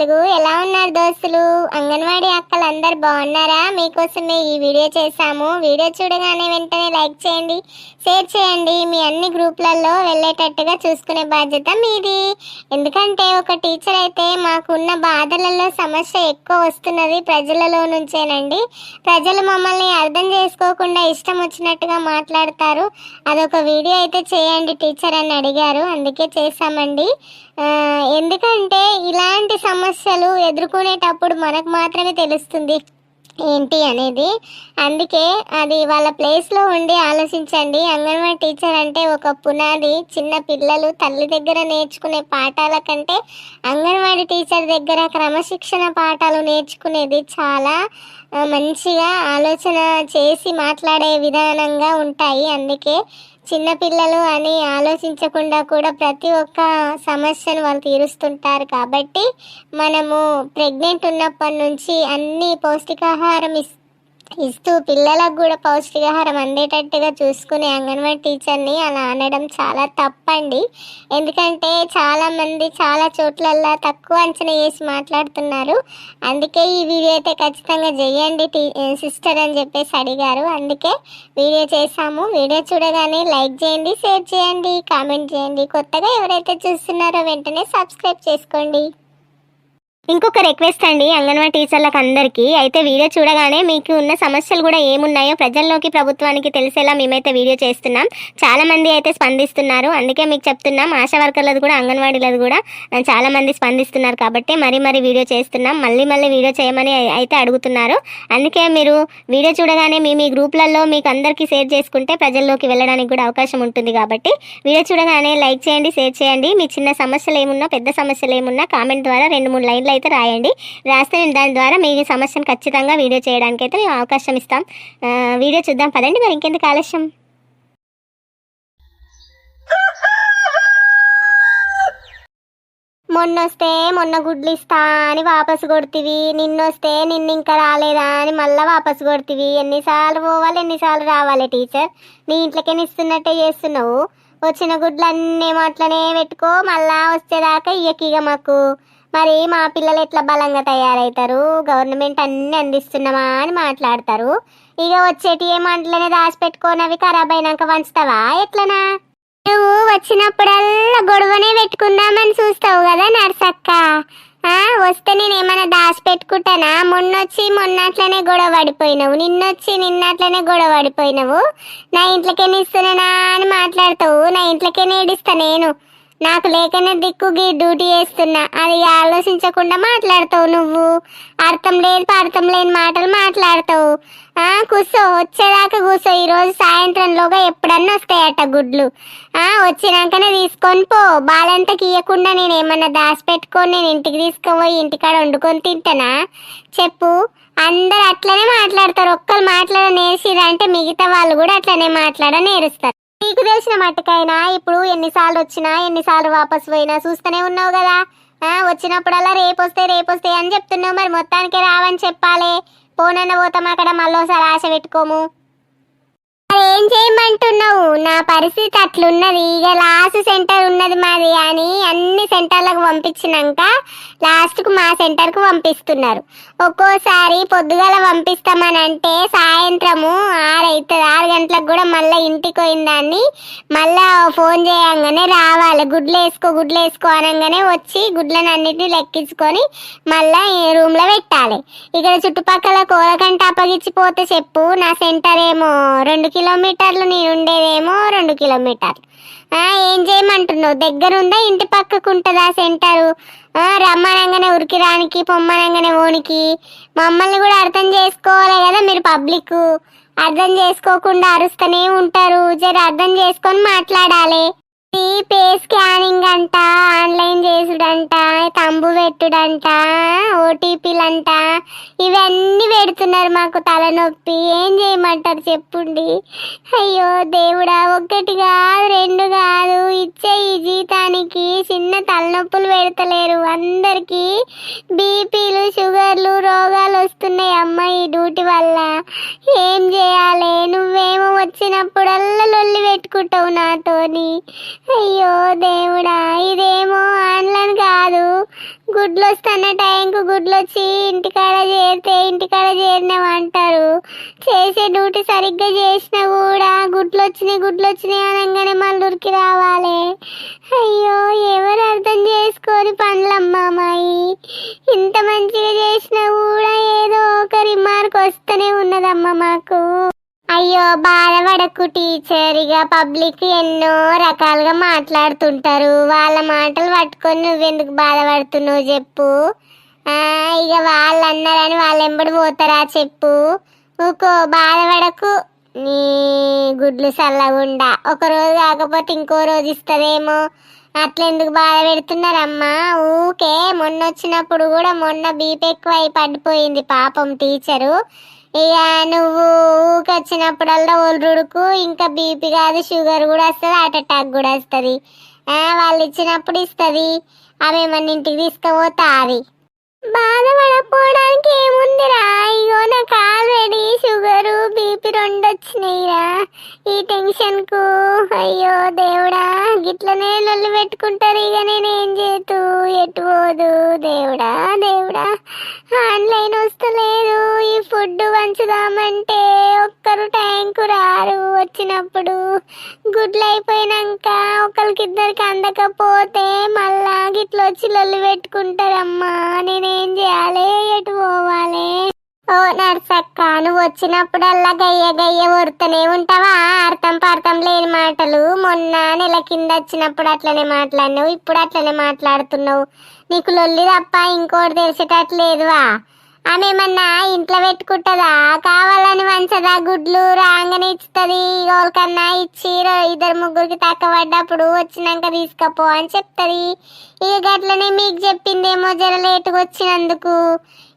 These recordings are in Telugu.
నాలుగు ఎలా ఉన్నారు దోస్తులు? అంగన్వాడీ అక్క అందరు బాగున్నారా? మీకోసమే ఈ వీడియో చేశాము. వీడియో చూడగానే వెంటనే లైక్ చేయండి షేర్ చేయండి. మీ అన్ని గ్రూప్లలో వెళ్ళేటట్టుగా చూసుకునే బాధ్యత మీది. ఎందుకంటే ఒక టీచర్ అయితే మాకున్న బాధలలో సమస్య ఎక్కువ వస్తున్నది ప్రజలలో నుంచేనండి. ప్రజలు మమ్మల్ని అర్థం చేసుకోకుండా ఇష్టం వచ్చినట్టుగా మాట్లాడతారు. అదొక వీడియో అయితే చేయండి టీచర్ అని అడిగారు. అందుకే చేశామండి. ఎందుకంటే ఇలాంటి సమస్యలు ఎదుర్కొనేటప్పుడు మనకు మాత్రమే తెలుస్తుంది. ఏంటి అనేది. అందుకే అది వాళ్ళ ప్లేస్లో ఉండి ఆలోచించండి. అంగన్వాడీ టీచర్ అంటే ఒక పునాది. చిన్న పిల్లలు తల్లి దగ్గర నేర్చుకునే పాఠాల కంటే అంగన్వాడీ టీచర్ దగ్గర క్రమశిక్షణ పాఠాలు నేర్చుకునేది చాలా మంచిగా ఆలోచన చేసి మాట్లాడే విధానంగా ఉంటాయి. అందుకే చిన్నపిల్లలు అని ఆలోచించకుండా కూడా ప్రతి ఒక్క సమస్యను వాళ్ళు తీరుస్తుంటారు కాబట్టి మనము ప్రెగ్నెంట్ ఉన్నప్పటి నుంచి అన్ని పౌష్టికాహారం ఇస్ ఇస్తూ పిల్లలకు కూడా పౌష్టికాహారం అందేటట్టుగా చూసుకునే అంగన్వాడీ టీచర్ని అలా అనడం చాలా తప్పండి. ఎందుకంటే చాలామంది చాలా చోట్లల్లో తక్కువ అంచనా వేసి మాట్లాడుతున్నారు. అందుకే ఈ వీడియో అయితే ఖచ్చితంగా చేయండి టీ సిస్టర్ అని చెప్పేసి అడిగారు. అందుకే వీడియో చేసాము వీడియో చూడగానే లైక్ చేయండి షేర్ చేయండి కామెంట్ చేయండి. కొత్తగా ఎవరైతే చూస్తున్నారో వెంటనే సబ్స్క్రైబ్ చేసుకోండి. ఇంకొక రిక్వెస్ట్ అండి అంగన్వాడీ టీచర్లకు అందరికీ. అయితే వీడియో చూడగానే మీకు ఉన్న సమస్యలు కూడా ఏమున్నాయో ప్రజల్లోకి ప్రభుత్వానికి తెలిసేలా మేమైతే వీడియో చేస్తున్నాం. చాలా మంది అయితే స్పందిస్తున్నారు. అందుకే మీకు చెప్తున్నాం ఆశా వర్కర్లది కూడా అంగన్వాడీలది కూడా చాలా మంది స్పందిస్తున్నారు కాబట్టి మరీ మరీ వీడియో చేస్తున్నాం. మళ్ళీ మళ్ళీ వీడియో చేయమని అయితే అడుగుతున్నారు. అందుకే మీరు వీడియో చూడగానే మీ మీ గ్రూప్లలో మీకు అందరికీ షేర్ చేసుకుంటే ప్రజల్లోకి వెళ్ళడానికి కూడా అవకాశం ఉంటుంది కాబట్టి వీడియో చూడగానే లైక్ చేయండి షేర్ చేయండి. మీ చిన్న సమస్యలు ఏమున్నా పెద్ద సమస్యలు ఏమున్నా కామెంట్ ద్వారా రెండు మూడు లైన్లు అయితే రాయండి. రాస్తే నేను దాని ద్వారా మీ సమస్యను ఖచ్చితంగా వీడియో చేయడానికి అయితే మేము అవకాశం ఇస్తాం. వీడియో చూద్దాం. పదండి మరి ఇంకెందుకు ఆలస్యం? మొన్నొస్తే మొన్న గుడ్లు ఇస్తా అని వాపసు కొడుతీవి. నిన్నొస్తే నిన్న ఇంకా రాలేదా అని మళ్ళీ వాపసు కొడుతీవి. ఎన్నిసార్లు పోవాలి ఎన్నిసార్లు రావాలి టీచర్? నీ ఇంట్లోకే ఇస్తున్నట్టే చేస్తున్నావు? వచ్చిన గుడ్లు అన్నీ అట్లనే పెట్టుకో. మళ్ళా వచ్చేదాకా ఇయ్యకిగ మాకు. మరి మా పిల్లలు ఎట్లా బలంగా తయారవుతారు గవర్నమెంట్ అన్ని అందిస్తున్నామా అని మాట్లాడతారు. ఇక వచ్చేటి ఏమంటలనే దాచిపెట్టుకొని అవి ఖరాబ్ అయినాక వంచుతావా? ఎట్లనా? నువ్వు వచ్చినప్పుడల్లా గొడవనే పెట్టుకుందామని చూస్తావు కదా నర్సక్క. వస్తే నేను ఏమైనా దాచి పెట్టుకుంటానా మొన్నొచ్చి మొన్నట్లనే గొడవ పడిపోయినావు. నిన్నొచ్చి నిన్నట్లనే గొడవ పడిపోయినావు. నా ఇంట్లోకే ఇస్తున్నానా అని మాట్లాడతావు. నా ఇంట్లోకే నేడిస్తా నేను. నాకు లేకనే దిక్కు గీ డ్యూటీ చేస్తున్నా. అది ఆలోచించకుండా మాట్లాడతావు నువ్వు. అర్థం లేదు అర్థం లేని మాటలు మాట్లాడతావు. ఆ కూర్చో. వచ్చేదాకా కూర్చో. ఈరోజు సాయంత్రంలోగా ఎప్పుడన్నా వస్తాయట గుడ్లు. ఆ వచ్చినాకనే తీసుకొని పో. బాలంతకి ఇవ్వకుండా నేను ఏమన్నా దాచిపెట్టుకొని నేను ఇంటికి తీసుకుపోయి ఇంటికాడ వండుకొని తింటానా? చెప్పు. అందరు అట్లనే మాట్లాడతారు. ఒక్కరు మాట్లాడ నేర్చిరంటే మిగతా వాళ్ళు కూడా అట్లనే మాట్లాడ నేరుస్తారు నీకు తెలిసిన మట్టుకైనా ఇప్పుడు ఎన్నిసార్లు వచ్చినా ఎన్నిసార్లు వాపస్ పోయినా చూస్తూనే ఉన్నావు కదా. ఆ వచ్చినప్పుడల్లా రేపు వస్తే రేపు వస్తే అని చెప్తున్నావు మరి మొత్తానికి రావని చెప్పాలి. పోనన్న పోతాం అక్కడ మళ్ళీసారి ఆశ పెట్టుకోము. ఏం చేయమంటున్నావు? నా పరిస్థితి అట్లున్నది. ఇక లాస్ట్ సెంటర్ ఉన్నది మాది అని అన్ని సెంటర్లకు పంపించినాక లాస్ట్కు మా సెంటర్కు పంపిస్తున్నారు. ఒక్కోసారి పొద్దుగాల పంపిస్తామని అంటే సాయంత్రము ఆరు అవుతుంది ఆరు గంటలకు కూడా మళ్ళీ ఇంటికి పోయిన దాన్ని మళ్ళీ ఫోన్ చేయంగానే రావాలి. గుడ్లు వేసుకో గుడ్లు వేసుకో అనగానే వచ్చి గుడ్లను అన్నిటిని లెక్కించుకొని మళ్ళీ రూమ్లో పెట్టాలి. ఇక్కడ చుట్టుపక్కల కూరకంట అప్పగించిపోతే చెప్పు. నా సెంటర్ ఏమో రెండు కిలోమీటర్లు నేను ఉండేదేమో రెండు కిలోమీటర్లు. ఏం చేయమంటున్నావు? దగ్గర ఉందా ఇంటి పక్కకు ఉంటుందా సెంటరు? రమ్మనంగానే రమ్మనంగానే ఉరికిరానికి పొమ్మనంగానే ఓనికి. మమ్మల్ని కూడా అర్థం చేసుకోవాలి కదా మీరు పబ్లిక్ అర్థం చేసుకోకుండా అరుస్తూనే ఉంటారు. జర అర్థం చేసుకొని మాట్లాడాలి. పే స్కానింగ్ అంట ఆన్లైన్ చేసుడంట తంబు పెట్టుడంట ఓటీపీలంట ఇవన్నీ పెడుతున్నారు మాకు తలనొప్పి. ఏం చేయమంటారు చెప్పుండి. అయ్యో దేవుడా ఒక్కటి కాదు రెండు కాదు ఇచ్చే ఈ జీతానికి చిన్న తలనొప్పులు పెడతలేరు. అందరికీ బీపీలు షుగర్లు రోగాలు వస్తున్నాయి అమ్మ ఈ డ్యూటీ వల్ల. ఏం చేయాలి? నువ్వేమో వచ్చినప్పుడల్లా లొల్లి పెట్టుకుంటావు నాతోని. అయ్యో దేవుడా ఇదేమో ఆన్లైన్ కాదు. గుడ్లు వస్తున్న టైంకు గుడ్లు వచ్చి ఇంటికాడ చేరితే ఇంటికాడ చేరినావు అంటారు చేసే డ్యూటీ సరిగ్గా చేసినా కూడా గుడ్లు వచ్చినాయి గుడ్లు వచ్చినాయి అనగానే మళ్ళీ ఉరికి రావాలి. అయ్యో ఎవరు అర్థం చేసుకొని పని బాధపడకు టీచర్ ఇక పబ్లిక్ ఎన్నో రకాలుగా మాట్లాడుతుంటారు. వాళ్ళ మాటలు పట్టుకొని నువ్వెందుకు బాధపడుతున్నావు చెప్పు. ఇక వాళ్ళు అన్నారని వాళ్ళు ఎంబడి పోతారా చెప్పు. ఊకో బాధపడకు. నీ గుడ్లు చల్లగుండా ఒక రోజు కాకపోతే ఇంకో రోజు ఇస్తుందేమో. అట్లెందుకు బాధ పెడుతున్నారమ్మా? ఊకే మొన్న వచ్చినప్పుడు కూడా మొన్న బీపీ ఎక్కువ అయి పడిపోయింది పాపం టీచరు ఇక నువ్వు ఊరికి వచ్చినప్పుడల్లా ఒల్లుడుకు ఇంకా బీపీ కాదు షుగర్ కూడా వస్తుంది హార్ట్ అటాక్ కూడా వస్తుంది. వాళ్ళు ఇచ్చినప్పుడు ఇస్తుంది. అవి మన ఇంటికి తీసుకుపోతా అది బాధపడకపోవడానికి ఏముందిరా? ఇగో బీపీ రెండు వచ్చినాయిరా ఈ టెన్షన్కు. అయ్యో దేవుడా గిట్లనే లొల్లి పెట్టుకుంటారు ఇక నేను ఏం చేతు? ఎటు పోదు? దేవుడా దేవుడా. ఆన్లైన్ వస్తలేదు. ఈ ఫుడ్ పంచుదామంటే ఒక్కరు టైంకు రారు వచ్చినప్పుడు. గుడ్లు అయిపోయినాక ఒకరికిద్దరికి అందకపోతే మళ్ళా గిట్ల వచ్చి లొల్లి పెట్టుకుంటారమ్మా. నేనేం చేయాలి? ఓ నర్సక్క నువ్వు వచ్చినప్పుడల్లా గయ్య గయ్య ఒరుతూనే ఉంటావా? అర్థం పార్థం లేని మాటలు. మొన్న నెల కింద వచ్చినప్పుడు అట్లనే మాట్లాడినావు ఇప్పుడు అట్లనే మాట్లాడుతున్నావు. నీకు లొల్లి తప్ప ఇంకోటి తెలిసేటట్లేదువా? ఆమె ఏమన్నా ఇంట్లో పెట్టుకుంటుందా? కావాలని మంచదా గుడ్లు రాగానే ఇస్తుంది ఎవరికన్నా ఇచ్చి ఇద్దరు ముగ్గురికి తక్కబడ్డప్పుడు వచ్చినాక తీసుకపో అని చెప్తుంది. ఇక అట్లనే మీకు చెప్పిందేమో జర లేటుగా వచ్చినందుకు.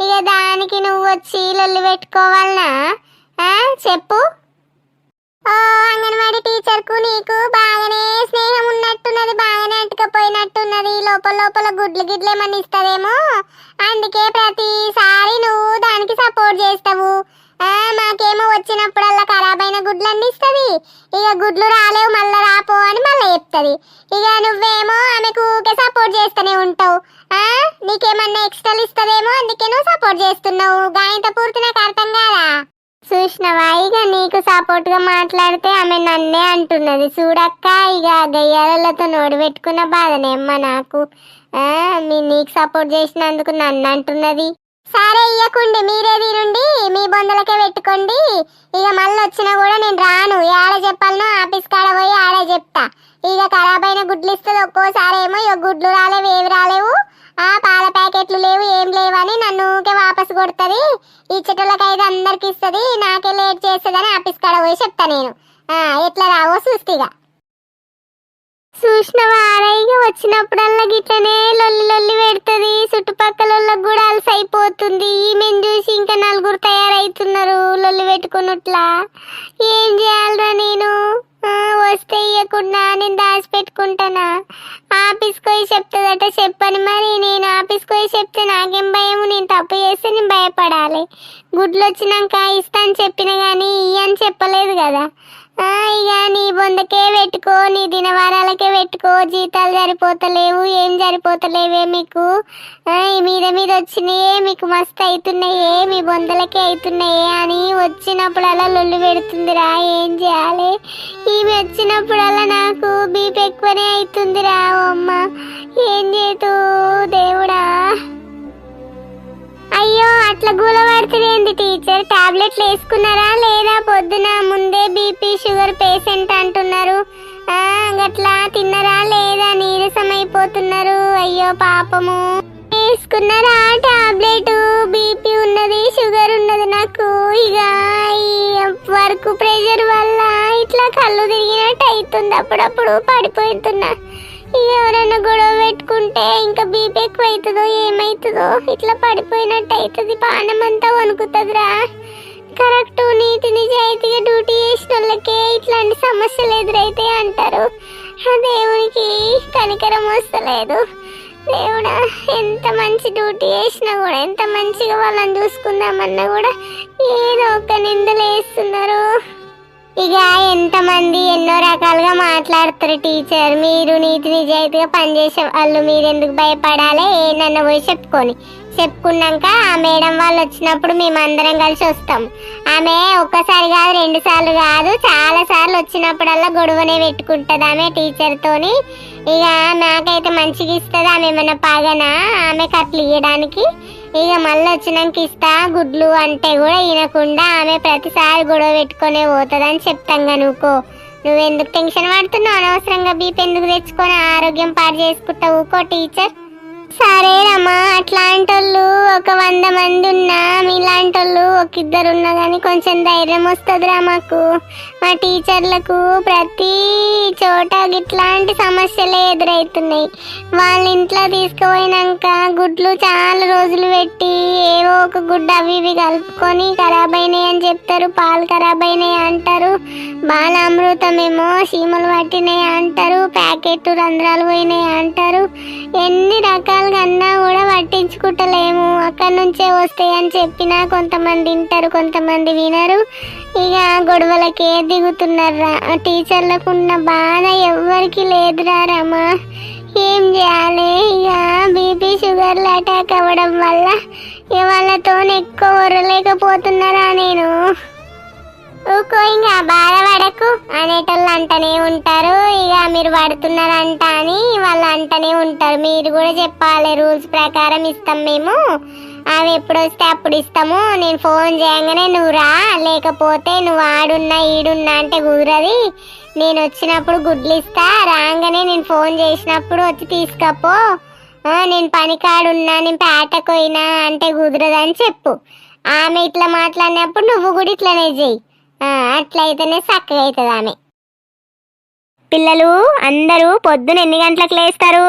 ఇక దానికి నువ్వు వచ్చి లొల్లు పెట్టుకోవాలనా చెప్పు. ఓ అంగన్వాడీ టీచర్కు నీకు బాగానే స్నేహం ఉన్నట్టున్నది బాగానే అంటుకపోయినట్టున్నది. లోపల లోపల గుడ్లు గిడ్లు ఏమన్నా ఇస్తుందేమో? అందుకే ప్రతిసారి నువ్వు దానికి సపోర్ట్ చేస్తావు. మాకేమో వచ్చినప్పుడల్లా ఖరాబ్ అయిన గుడ్లు అన్ని ఇస్తుంది. ఇక గుడ్లు రాలేవు మళ్ళీ రాపో అని మళ్ళీ చెప్తుంది. ఇక నువ్వేమో ఆమెకు ఊకే సపోర్ట్ చేస్తూనే ఉంటావు. నీకేమన్నా ఎక్స్ట్రాలు ఇస్తుందేమో అందుకే నువ్వు సపోర్ట్ చేస్తున్నావు. గాయంత పూర్తి నాకు అర్థం కాదా? చూసినవా? ఇక నీకు సపోర్ట్గా మాట్లాడితే ఆమె నన్నే అంటున్నది. చూడక్క ఇక గయ్యాలతో నోడు పెట్టుకున్న బాధనే అమ్మ నాకు. మీ నీకు సపోర్ట్ చేసినందుకు నన్ను అంటున్నది. సరే ఇయ్యకుండి మీరే తీరుండి పెట్టుకోండి. ఇక మళ్ళీ వచ్చినా కూడా నేను రాను. ఆడ చెప్పాలనో ఆఫీస్ కాడ పోయి ఆడే చెప్తా. ఇక ఖరాబ్ అయిన గుడ్లు ఇస్తుంది ఒక్కోసారి ఏమో ఇక గుడ్లు రాలేవు ఏవి రాలేవు. ఆ పాల ప్యాకెట్లు లేవు ఏం లేవని నన్ను ఊకే వాపస్ కొడుతుంది. ఇచ్చేటోళ్ళకైతే అందరికి ఇస్తుంది. నాకే లేట్ చేస్తుందని ఆఫీస్ కాడ పోయి చెప్తా నేను. ఆ, ఎట్లా రావో చూస్తిగా చూసిన వారైగా వచ్చినప్పుడల్లా గిట్లనే లొల్లి లొల్లి పెడుతుంది. చుట్టుపక్కల కూడా అయిపోతుంది. ఈమెను చూసి ఇంకా నలుగురు తయారైతున్నారు లొల్లి పెట్టుకున్నట్లా. ఏం చేయాలరా నేను? వస్తే ఇవ్వకుండా నేను దాచి పెట్టుకుంటానా? ఆఫీస్కి పోయి చెప్తుందట చెప్పని మరి నేను ఆఫీస్కి పోయి చెప్తే నాకేం భయం నేను తప్పు చేస్తే నేను భయపడాలి. గుడ్లు వచ్చినాక ఇస్తా అని చెప్పిన కానీ ఇవ్వని చెప్పలేదు కదా. ఇక నీ బొందకే పెట్టుకో నీ దినవారాలకే పెట్టుకో జీతాలు సరిపోతలేవు ఏం సరిపోతలేవే మీకు? మీద మీద వచ్చినాయే మీకు మస్తు అవుతున్నాయే మీ బొందలకే అవుతున్నాయే అని వచ్చినప్పుడల్లా లొల్లు పెడుతుందిరా ఏం చేయాలి? ఈమె వచ్చినప్పుడల్లా నాకు బీపీ ఎక్కువనే అవుతుందిరా అమ్మ. ఏం చేతు దేవుడా? అయ్యో అట్లా గూలబడుతుందేంది టీచర్? టాబ్లెట్లు వేసుకున్నారా లేదా? పొద్దున ముందే బీపీ షుగర్ పేషెంట్ అంటున్నారు. అట్లా గట్లా తిన్నరా లేదా? నీరసం అయిపోతున్నారు అయ్యో పాపము. వేసుకున్నారా టాబ్లెట్? బీపీ ఉన్నది షుగర్ ఉన్నది నాకు. ఇక వర్క్ ప్రెషర్ వల్ల ఇట్లా కళ్ళు తిరిగినట్టు అవుతుంది అప్పుడప్పుడు పడిపోతున్నా ఎవరైనా గొడవ పెట్టుకుంటే ఇంకా బీపీ ఎక్కువ అవుతుందో ఏమవుతుందో ఇట్లా పడిపోయినట్టు అవుతుంది పానం అంతా వణుకుతుందిరా. కరెక్ట్ నీతి నిజాయితీగా డ్యూటీ చేసిన వాళ్ళకే ఇట్లాంటి సమస్యలు ఎదురైతే అంటారు. ఆ దేవునికి కనికరం వస్తలేదు. దేవుడా ఎంత మంచి డ్యూటీ చేసినా కూడా ఎంత మంచిగా వాళ్ళని చూసుకుందామన్నా కూడా ఏదో ఒక నిందలు వేస్తున్నారు ఇక ఎంతమంది ఎన్నో రకాలుగా మాట్లాడతారు టీచర్. మీరు నీతి నిజాయితీగా పనిచేసే వాళ్ళు మీరు ఎందుకు భయపడాలి? ఏనన్న పోయి చెప్పుకొని. చెప్పుకున్నాక ఆ మేడం వాళ్ళు వచ్చినప్పుడు మేము అందరం కలిసి వస్తాం. ఆమె ఒక్కసారి కాదు రెండు సార్లు కాదు చాలా సార్లు వచ్చినప్పుడల్లా గొడవనే పెట్టుకుంటుంది ఆమె టీచర్తోని ఇక నాకైతే మంచిగా ఇస్తుంది ఆమె ఏమైనా పగనా? ఆమె కట్లు ఇవ్వడానికి ఇక మళ్ళీ వచ్చినాక ఇస్తా గుడ్లు అంటే కూడా వినకుండా ఆమె ప్రతిసారి గొడవ పెట్టుకునే పోతుందని చెప్తాం నువ్వు. నువ్వెందుకు టెన్షన్ పడుతున్నావు? అనవసరంగా బీపీ ఎందుకు తెచ్చుకొని ఆరోగ్యం పాడు చేసుకుంటావు? ఊకో టీచర్. సరేనమ్మా అట్లాంటి వాళ్ళు ఒక వంద మంది ఉన్నా మీలాంటి వాళ్ళు ఒక ఇద్దరు ఉన్నా కానీ కొంచెం ధైర్యం వస్తుందిరా మాకు. మా టీచర్లకు ప్రతి చోట ఇట్లాంటి సమస్యలే ఎదురవుతున్నాయి వాళ్ళ ఇంట్లో తీసుకుపోయినాక గుడ్లు చాలా రోజులు పెట్టి ఏవో ఒక గుడ్డ అవి ఇవి కలుపుకొని ఖరాబ్ అయినాయి అని చెప్తారు పాలు ఖరాబ్ అయినాయి అంటారు. బాలామృతమేమో సీమలు పట్టినాయి అంటారు ప్యాకెట్ రంధ్రాలు పోయినాయి అంటారు. ఎన్ని రకాలుగా అన్నా కూడా పట్టించుకుంటలేము. అక్కడి నుంచే వస్తాయి అని చెప్పినా కొంతమంది వింటారు కొంతమంది వినరు. ఇక గొడవలకే దిగుతున్నారా. టీచర్లకు ఉన్న బాధ ఎవ్వరికి లేదురా రమా. ఏం చేయాలి? ఇక బీపీ షుగర్లు అటాక్ అవ్వడం వల్ల ఇక వాళ్ళతో ఎక్కువ వరలేకపోతున్నారా నేను? ఊకో ఇంకా బాధపడకు అనేటోళ్ళు అంటనే ఉంటారు. ఇక మీరు పడుతున్నారంట అని వాళ్ళు అంటనే ఉంటారు. మీరు కూడా చెప్పాలి రూల్స్ ప్రకారం ఇస్తాం మేము. అవి ఎప్పుడు వస్తే అప్పుడు ఇస్తాము. నేను ఫోన్ చేయగానే నువ్వు రా లేకపోతే నువ్వు ఆడున్నా ఈడున్నా అంటే కుదరది. నేను వచ్చినప్పుడు గుడ్లు ఇస్తా. రాగానే నేను ఫోన్ చేసినప్పుడు వచ్చి తీసుకపో. నేను పనికాడున్నా నేను పేటకు పోయినా అంటే కుదరదని చెప్పు. ఆమె ఇట్లా మాట్లాడినప్పుడు నువ్వు కూడా ఇట్లనే చెయ్యి. అట్లయితేనే చక్కగా అవుతుంది ఆమె పిల్లలు అందరూ పొద్దున ఎన్ని గంటలకు లేస్తారు?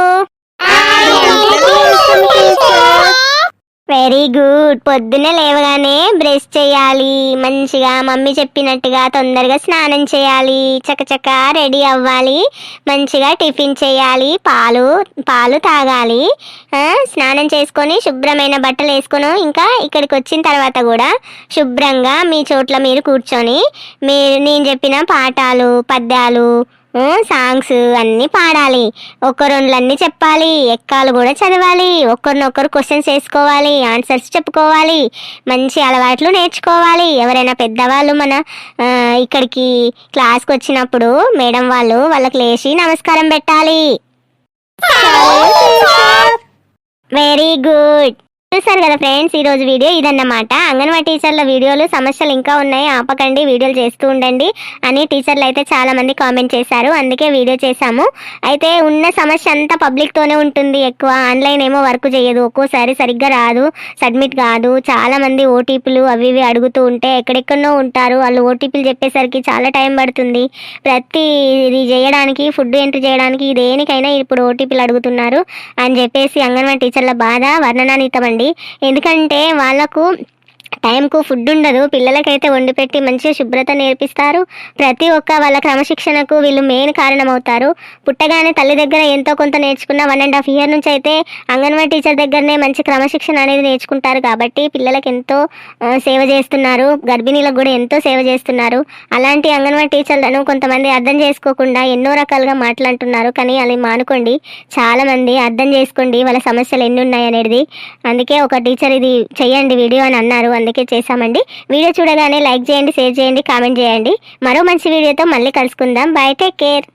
వెరీ గుడ్ పొద్దున్నే లేవగానే బ్రష్ చేయాలి. మంచిగా మమ్మీ చెప్పినట్టుగా తొందరగా స్నానం చేయాలి. చకచక రెడీ అవ్వాలి. మంచిగా టిఫిన్ చేయాలి. పాలు పాలు తాగాలి. స్నానం చేసుకొని శుభ్రమైన బట్టలు వేసుకొని ఇంకా ఇక్కడికి వచ్చిన తర్వాత కూడా శుభ్రంగా మీ చోట్ల మీరు కూర్చొని మీరు నేను చెప్పిన పాఠాలు పద్యాలు సాంగ్స్ అన్నీ పాడాలి. ఒక్కరొండ్లన్నీ చెప్పాలి. ఎక్కాలు కూడా చదవాలి. ఒకరినొకరు క్వశ్చన్స్ వేసుకోవాలి. ఆన్సర్స్ చెప్పుకోవాలి. మంచి అలవాట్లు నేర్చుకోవాలి. ఎవరైనా పెద్దవాళ్ళు మన ఇక్కడికి క్లాస్కి వచ్చినప్పుడు మేడం వాళ్ళు వాళ్ళకి లేచి నమస్కారం పెట్టాలి. వెరీ గుడ్ చూసారు కదా ఫ్రెండ్స్ ఈ రోజు వీడియో ఇదన్నమాట. అంగన్వాడీ టీచర్ల వీడియోలు సమస్యలు ఇంకా ఉన్నాయి ఆపకండి వీడియోలు చేస్తూ ఉండండి అని టీచర్లు అయితే చాలా మంది కామెంట్ చేశారు. అందుకే వీడియో చేశాము. అయితే ఉన్న సమస్య అంతా పబ్లిక్ తోనే ఉంటుంది ఎక్కువ. ఆన్లైన్ ఏమో వర్క్ చేయదు. ఒక్కోసారి సరిగ్గా రాదు సబ్మిట్ కాదు. చాలా మంది ఓటీపీలు అవి ఇవి అడుగుతూ ఉంటే ఎక్కడెక్కడో ఉంటారు. వాళ్ళు ఓటీపీలు చెప్పేసరికి చాలా టైం పడుతుంది. ప్రతి ఇది చేయడానికి ఫుడ్ ఎంట్రీ చేయడానికి దేనికైనా ఇప్పుడు ఓటీపీలు అడుగుతున్నారు అని చెప్పేసి అంగన్వాడీ టీచర్ల బాధ వర్ణనాతీతం ఎందుకంటే వాళ్ళకు టైంకు ఫుడ్ ఉండదు పిల్లలకైతే వండి పెట్టి మంచిగా శుభ్రత నేర్పిస్తారు. ప్రతి ఒక్క వాళ్ళ క్రమశిక్షణకు వీళ్ళు మెయిన్ కారణమవుతారు. పుట్టగానే తల్లి దగ్గర ఎంతో కొంత నేర్చుకున్న వన్ అండ్ హాఫ్ ఇయర్ నుంచి అయితే అంగన్వాడీ టీచర్ దగ్గరనే మంచి క్రమశిక్షణ అనేది నేర్చుకుంటారు కాబట్టి పిల్లలకు ఎంతో సేవ చేస్తున్నారు. గర్భిణీలకు కూడా ఎంతో సేవ చేస్తున్నారు. అలాంటి అంగన్వాడీ టీచర్లను కొంతమంది అర్థం చేసుకోకుండా ఎన్నో రకాలుగా మాట్లాడుతున్నారు. కానీ అది మానుకోండి. చాలా మంది అర్థం చేసుకోండి. వాళ్ళ సమస్యలు ఎన్ని ఉన్నాయి అనేది అందుకే ఒక టీచర్ ఇది చెయ్యండి వీడియో అని అన్నారు. అందుకే చేశామండి. వీడియో చూడగానే లైక్ చేయండి షేర్ చేయండి కామెంట్ చేయండి. మరో మంచి వీడియోతో మళ్ళీ కలుసుకుందాం. Bye take care.